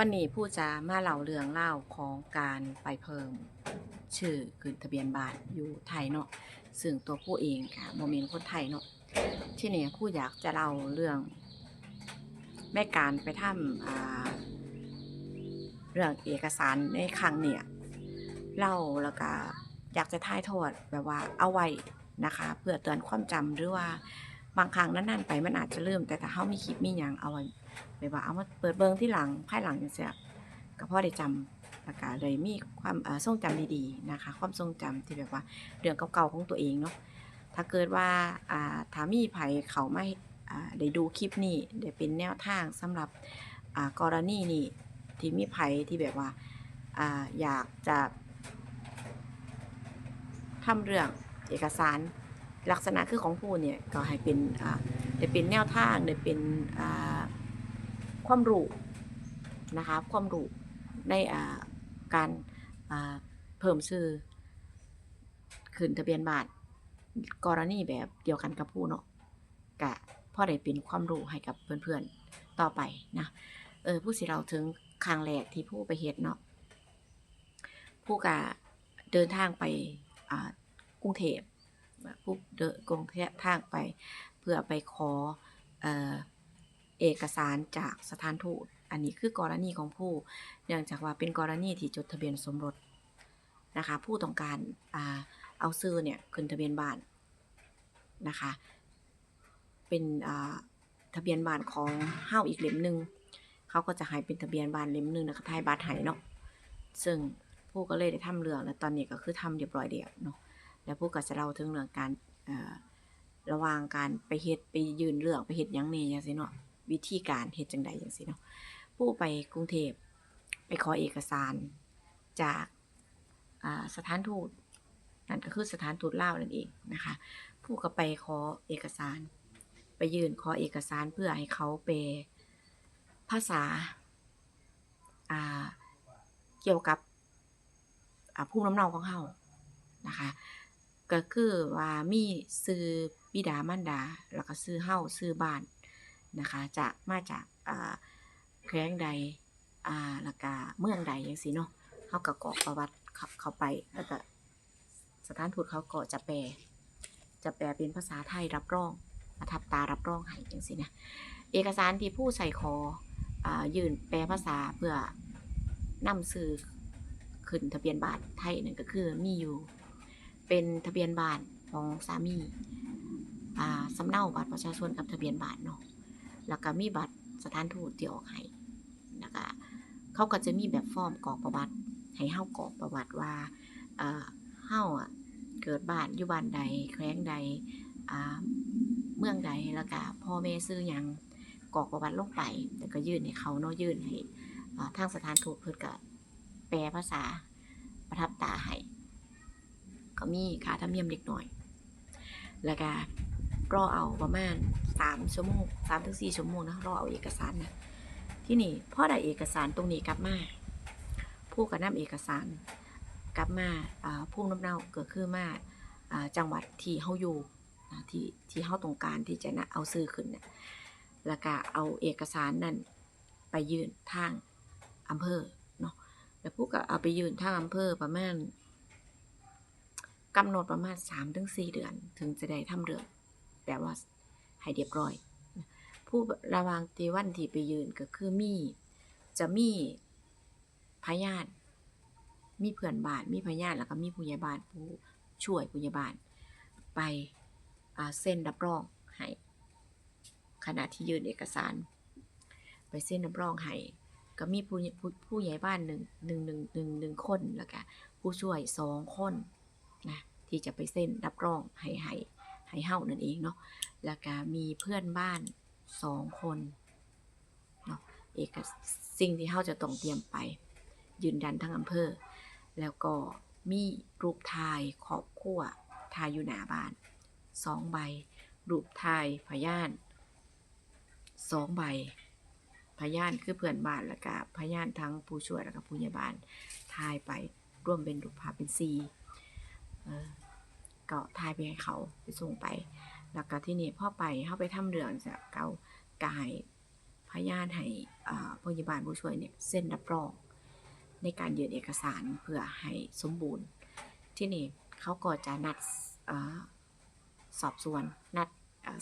วันนี้ผู้จะมาเล่าเรื่องเล่าของการไปเพิ่ม ชื่อขึ้นทะเบียนบ้านอยู่ไทยเนาะซึ่งตัวผู้เองค่ะโมเมนต์คนไทยเนาะที่นี่ผู้อยากจะเล่าเรื่อง แม่การไปทำอ่าเรื่องเอกสารในครั้งเนี่ยเล่าแล้วก็อยากจะถ่ายทอดแบบว่าเอาไว้นะคะเพื่อเตือนความจำหรือว่าบางครั้งนั้นๆไปมันอาจจะลืมแต่ถ้าเฮามีคลิปมีหยังเอาไว้ แบบว่าเอามาเปิดเบิงที่หลังภายหลังจังซี่ก็พ่อได้จำแล้วก็เลยมีความเอ่อทรงจำดีๆนะคะ ความทรงจำที่แบบว่าเรื่องเก่าๆของตัวเองเนาะถ้าเกิดว่าถามีไผเขาไม่ได้ดูคลิปนี้ได้เป็นแนวทางสำหรับกรณีนี้ที่มีไผที่แบบว่าออยากจะทำเรื่องเอกสารลักษณะคือของผู้เนี่ยก็ให้เป็นอ่าได้เป็นแนวทางได้เป็นอ ความรู้นะคะความรู้ในาการาเพิ่มชื่อขึ้นทะเบียนบ้านกรณีแบบเดียวกันกับผู้เนาะกะพ่อได้เป็นความรู้ให้กับเพื่อนๆต่อไปนะเออผู้สิเราถึงครั้งแรกที่ผู้ไปเฮ็ดเนาะผู้กะเดินทางไปกรุงเทพผู้เดินกรุงเทพทางไป เพื่อไปขอเอ่อ เอกสารจากสถานทูต อันนี้คือกรณีของผู้ เนื่องจากว่าเป็นกรณีที่จดทะเบียนสมรสนะคะ ผู้ต้องการอเอาซื้อเนี่ยขึ้นทะเบียนบ้านนะคะ เป็นทะเบียนบ้านของเฮาอีกเล่มหนึ่งเขาก็จะให้เป็นทะเบียนบ้านเล่มหนึ่งนะคะไทยบัตรให้เนาะ ซึ่งผู้ก็เลยได้ทำเรื่องแล้วตอนนี้ก็คือทำเรียบร้อยแล้วเนาะ แล้วผู้ก็จะเล่าถึงเรื่องการระหว่างการไปเฮ็ดไปยืนเรื่องไปเฮ็ดยังแหน่จังซี่เนาะ วิธีการเฮ็ดจังใดจังซี่เนาะผู้ไปกรุงเทพไปขอเอกสารจากาสถานทูตนั่นก็คือสถานทูตลาวนั่นเองนะคะ ผู้ก็ไปขอเอกสาร ไปยื่นขอเอกสารเพื่อให้เขาแปภาษาาเกี่ยวกับอ่าภูมิลำเนาของเฮานะคะก็คือว่ามีชื่อบิดามารดา แล้วก็ชื่อเฮาชื่อบ้าน นะคะจากมาจากอ่าแขวงใดอ่าล้วก็เมืองใดจังซี่เนาะเขาก็กรอกประวัติเขาเข้าไปแล้วก็สถานทูตเขาก็จะแปลจะแปลเป็นภาษาไทยรับรองประทับตารับรองให้จังซี่นะเอกสารที่ผู้ใส่ขออยื่นแปลภาษาเพื่อนำสื่อขึ้นทะเบียนบ้านไทยนั่นก็คือมีอยู่เป็นทะเบียนบ้านของสามีสำเนาบัตรประชาชนกับทะเบียนบ้านเนาะ แล้วก็มีบัตรสถานทูตที่ออกให้แล้วก็เขาก็จะมีแบบฟอร์มกรอกประวัติ ให้เฮากรอกประวัติว่าเอ่อเฮาเกิดบ้านอยู่บ้านใดแขวงใดเมืองใดแล้วก็พ่อแม่ซื้อยังกรอกประวัติลงไปแล้วก็ยื่นให้เขาเนาะยื่นให้ทางสถานทูตเพิ่นก็แปลภาษาประทับตาให้ก็มีค่าธรรมเนียมเล็กน้อย แล้วก็ รอเอาประมาณสามชั่วโมงสามถึงสี่ชั่วโมงนะรอเอาเอกสารนะที่นี่พ่อได้เอกสารตรงนี้กลับมาผู้กับนำเอกสารกลับมาอ่าผู้น้ำเนาเก็คือมาอ่าจังหวัดที่เฮาอยู่ที่ที่เฮาต้องการที่จะนะเอาซื้อขึ้นเนี่ยแล้วก็เอาเอกสารนั่นไปยื่นทางอำเภอเนาะแล้วผู้ก็เอาไปยื่นทางอำเภอประมาณกำหนดประมาณ3-4 เดือน ถึงจะได้ทำเรื่อง แปลว่าให้เรียบร้อย ผู้ระวางตีวันที่ไปยืนก็คือมี จะมีพยานมีเพื่อนบ้าน มีพยานแล้วก็มีผู้ใหญ่บ้านผู้ช่วยผู้ใหญ่บ้าน ไปเซ็นรับรองให้ขณะที่ยื่นเอกสาร ไปเซ็นรับรองให้ก็มีผู้ผู้ผู้ใหญ่บ้านหนึ่งหนึ่งหนึ่งหนึ่งหนึ่งคนแล้วก็ผู้ช่วยสองคนนะที่จะไปเซ็นรับรองให้ให้ ให้เฮานั่นเองเนาะแล้วก็มีเพื่อนบ้านสองคนเนาะเอกสิ่งที่เขาจะต้องเตรียมไป ยืนยันทั้งอำเภอ แล้วก็มีรูปถ่ายครอบครัวถ่ายอยู่หน้าบ้านสองใบ รูปถ่ายพยานสองใบพยานคือเพื่อนบ้านแล้วก็พยานทั้งผู้ช่วยแล้วก็ผู้ใหญ่บ้านถ่ายไปร่วมเป็นรูปภาพเป็นซีเออ ก็ถ่ายไปให้เขาไปส่งไป แล้วก็ที่นี่พ่อไปเข้าไปทำเรื่องจะเกากายพยานให้อ่าพยาบาลผู้ช่วยเนี่ยเซ็นรับรองในการยื่นเอกสารเพื่อให้สมบูรณ์ ที่นี่เขาก็จะนัดอสอบสวน นัด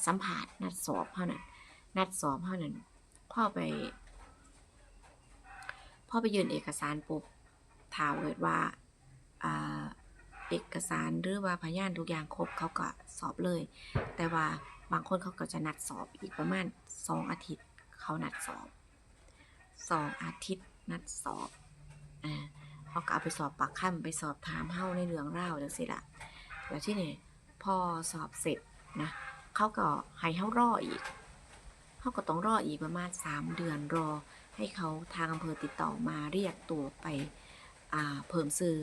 สัมภาษณ์นัดสอบเท่านั้นนัดสอบเท่านั้นพ่อไปพ่อไปยื่นเอกสารปุ๊บถามเกิดว่า เอกสารหรือว่าพยานทุกอย่างครบเขาก็สอบเลย แต่ว่าบางคนเขาก็จะนัดสอบอีกประมาณสองอาทิตย์ เขานัดสอบสองอาทิตย์นัดสอบอ่าเขาก็เอาไปสอบปากคำไปสอบถามเฮาในเรื่องเล่าจังสิละแล้วที่นี่พอสอบเสร็จนะเขาก็ให้เฮารออีกเขาก็ต้องรออีกประมาณสามเดือนรอ ให้เขาทางอำเภอติดต่อมาเรียกตัวไปเพิ่มซื้อ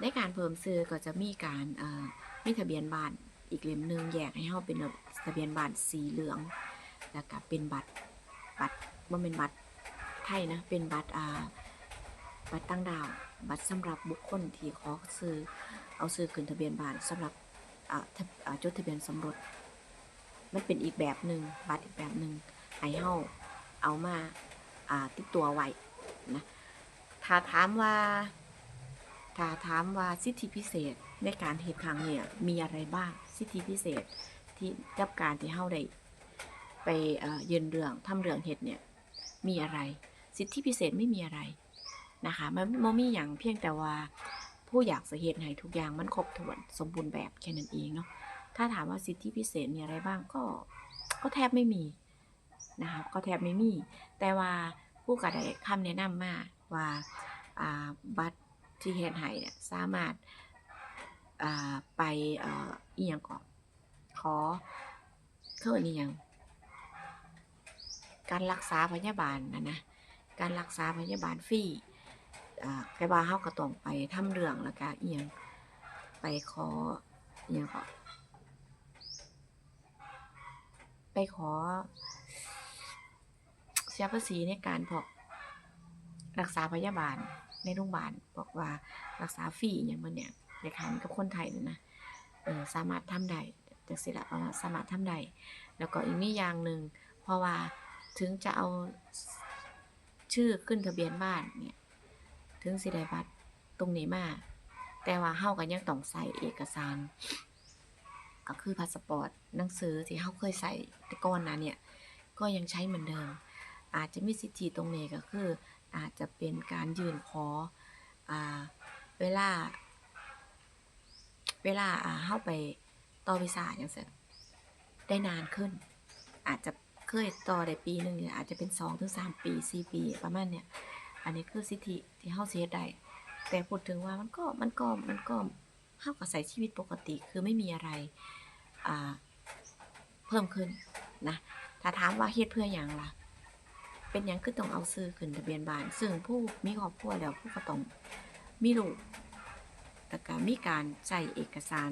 ในการเพิ่มซื้อก็จะมีการอ่ามีทะเบียนบ้านอีกเล่มหนึ่งแยกให้เฮาเป็นทะเบียนบ้านสีเหลือง แล้วก็เป็นบัตรบัตรว่าเป็นบัตรไทยนะเป็นบัตรอ่าบัตรตั้งดาว บัตรสำหรับบุคคลที่ขอซื้อเอาซื้อขึ้นทะเบียนบ้านสำหรับอ่าจดทะเบียนสมรสมันเป็นอีกแบบหนึ่งบัตรอีกแบบหนึ่งให้เฮาเอามาอ่าติดตัวไว้นะถ้าถามว่า ถ้าถามว่าสิทธิพิเศษในการเหตุครั้งเนี่ยมีอะไรบ้าง สิทธิพิเศษที่กับการที่เฮาได้ไปเยืนเรื่องทำเรื่องเหตุเนี่ยมีอะไร สิทธิพิเศษไม่มีอะไรนะคะมันมมีอย่างเพียงแต่ว่าผู้อยากจะเหตุให้ทุกอย่างมันครบถ้วนสมบูรณ์แบบแค่นั้นเองเนาะถ้าถามว่าสิทธิพิเศษมีอะไรบ้างก็ก็แทบไม่มีนะคะก็แทบไม่มี แต่ว่าผู้กระได้คำแนะนำมาว่าอ่าบัตร ที่เฮ็ดให้เนี่ยสามารถอ่าไปเอ่ออีหยังก่อนขอเขานอีหยังการรักษาพยาบาลนะนะการรักษาพยาบาลฟรีอ่าแต่ว่าเฮาก็ต้องไปทำเรื่องแล้วก็อีหยังไปขออีหยังก็ไปขอเสียภาษีในการพวก รักษาพยาบาลในโรงพยาบาลบอกว่ารักษาฟรีอย่างมันเนี่ยในขายกับคนไทยเนี่ยนะเออสามารถทำได้จังสิละสามารถทำได้แล้วก็อีกมีอย่างหนึ่งเพราะว่าถึงจะเอาชื่อขึ้นทะเบียนบ้านเนี่ยถึงสิได้บัตรตรงนี้มาแต่ว่าเฮาก็ยังต้องใส่เอกสาร ก็คือพาสปอร์ตหนังสือที่เฮาเคยใส่แต่ก่อนนะเนี่ยก็ยังใช้เหมือนเดิม อาจจะมีสิทธิตรงนี้ก็คือ อาจจะเป็นการยื่นขออเวลา เวลาเข้าไปต่อวีซ่าอย่างเงี้ยได้นานขึ้น อาจจะเคยต่อได้ปีหนึ่งเนี่ยอาจจะเป็นสองถึงสามปีสี่ปีประมาณเนี่ยอันนี้คือสิทธิที่เข้าเสียได้แต่พูดถึงว่ามันก็มันก็มันก็เข้ากับใช้ชีวิตปกติคือไม่มีอะไรอ่าเพิ่มขึ้นนะถ้าถามว่าเฮ็ดเพื่ออย่างล่ะ เป็นหยังคือต้องเอาซื้อขึ้นทะเบียนบ้าน ซึ่งผู้มีครอบครัวแล้วผู้ก็ต้องมีลูกแต่ก็มีการใช้เอกสาร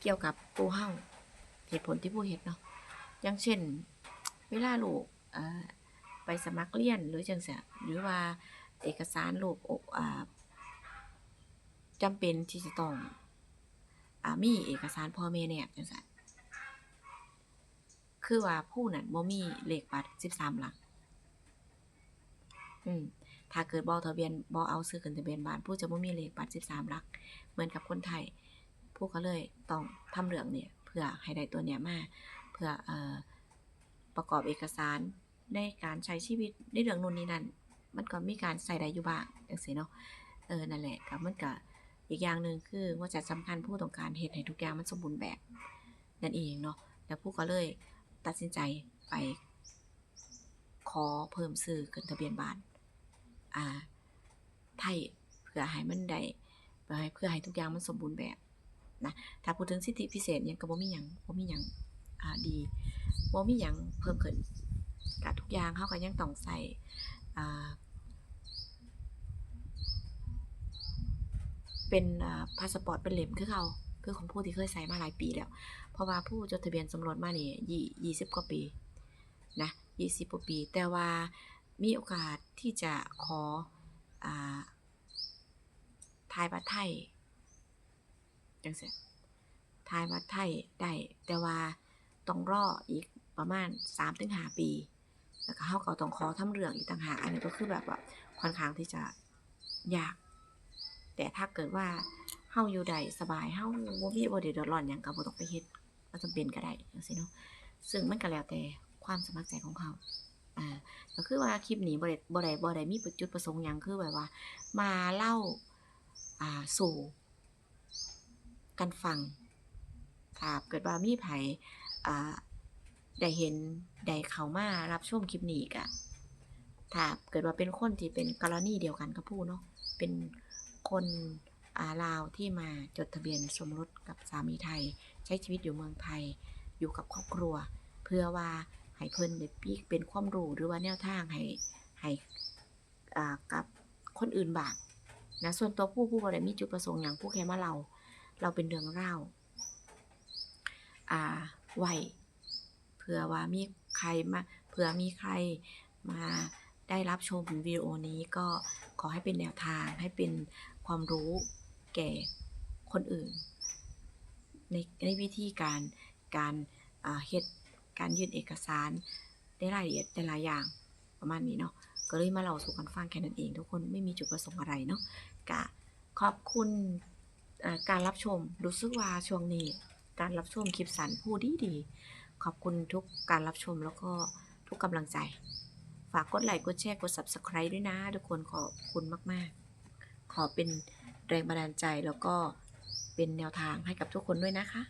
เกี่ยวกับตัวเฮาเหตุผลที่ผู้เฮ็ดเนาะอย่างเช่น เวลาลูกไปสมัครเรียนหรือจังซี่หรือว่าเอกสารลูกอกอ่าจำเป็นที่จะต้องอมีเอกสารพ่อแม่แนบจังซี่ คือว่าผู้นั้นบ่มีเลขบัตร13หลัก อืมถ้าเกิดบ่ทะเบียนบ่เอาซื้อขึ้นทะเบียนบ้าน ผู้จะบ่มีเลขบัตร13หลัก เหมือนกับคนไทย ผู้ก็เลยต้องทำเรื่องเนี่ย เพื่อให้ได้ตัวเนี้ยมาเพื่อเอ่อประกอบเอกสารในการใช้ชีวิตในเรื่องนู่นนี่นั่น มันก็มีการใช้ได้อยู่บ้างจังซี่เนาะเออนั่นแหละก็มันก็อีกอย่างหนึ่งคือว่าจะสำคัญผู้ต้องการเฮ็ดให้ทุกอย่างมันสมบูรณ์แบบนั่นเองเนาะแล้วผู้ก็เลย ตัดสินใจไปขอเพิ่มซื้อขึ้นทะเบียนบ้านอ่าไทยเพื่อให้มันได้เพื่อให้เพื่อให้ทุกอย่างมันสมบูรณ์แบบนะถ้าพูดถึงสิทธิพิเศษยังก็บ่มีหยังบ่มีหยังอ่าดีบ่มีหยังเพิ่มขึ้นก็ทุกอย่างเขาก็ยังต้องใส่อ่าเป็นอ่าพาสปอร์ตเป็นเหล่มคือเขาคือของผู้ที่เคยใส่มาหลายปีแล้ว เพราะว่าผู้จดทะเบียนสมรสมานี่ยี่ยี่สิบกว่าปีนะยี่สิบกว่าปี แต่ว่ามีโอกาสที่จะขออ่าทายบัตรไทยจังซี่ทายบัตรไทยได้ แต่ว่าต้องรออีกประมาณ3-5ปี แล้วก็เฮาก็ต้องขอทำเรื่องอีกต่างหากอันนี้ก็คือแบบว่าค่อนข้างที่จะยาก แต่ถ้าเกิดว่าเฮาอยู่ได้สบายเฮาบ่มีบ่ได้เดือดร้อนหยังก็บ่ต้องไปเฮ็ด บ่จำเป็นก็ได้จังซี่เนาะซึ่งมันก็แล้วแต่ความสมัครใจของเขาอ่าก็คือว่าคลิปนี้บ่ได้บ่ได้บ่ได้มีจุดประสงค์หยังคือแบบว่า มาเล่าอ่าสู่กันฟังถ้าเกิดว่ามีไผอ่าได้เห็นได้เข้ามารับชมคลิปนี้ก็ถ้าเกิดว่าเป็นคนที่เป็นกรณีเดียวกันกับผู้เนาะเป็นคนอ่าลาวที่มาจดทะเบียนสมรสกับสามีไทย ใช้ชีวิตอยู่เมืองไทย อยู่กับครอบครัว เพื่อว่าให้เพิ่นได้ปีเป็นความรู้หรือว่าแนวทางให้ให้กับคนอื่นบ้างนะส่วนตัวผู้ผู้บ่ได้มีจุดประสงค์หยังผู้แค่มาเรา เราเป็นเรื่องเล่าอ่าไวเผื่อว่ามีใครมาเผื่อมีใครมาได้รับชมวิดีโอนี้ก็ขอให้เป็นแนวทางให้เป็นความรู้แก่คนอื่น ในในวิธีการการเฮ็ดการยื่นเอกสารได้รายละเอียดแต่ละอย่างประมาณนี้เนาะก็เลยมาเล่าสู่กันฟังแค่นั้นเอง ทุกคนไม่มีจุดประสงค์อะไรเนาะกะขอบคุณการรับชมรู้สึกว่าช่วงนี้การรับชมคลิปสันผู้ดีดีๆขอบคุณทุกการรับชมแล้วก็ทุกกำลังใจ ฝากกดไลค์กดแชร์กด subscribe ด้วยนะ ทุกคนขอบคุณมาก ๆ ขอเป็นแรงบันดาลใจแล้วก็ เป็นแนวทางให้กับทุกคนด้วยนะคะ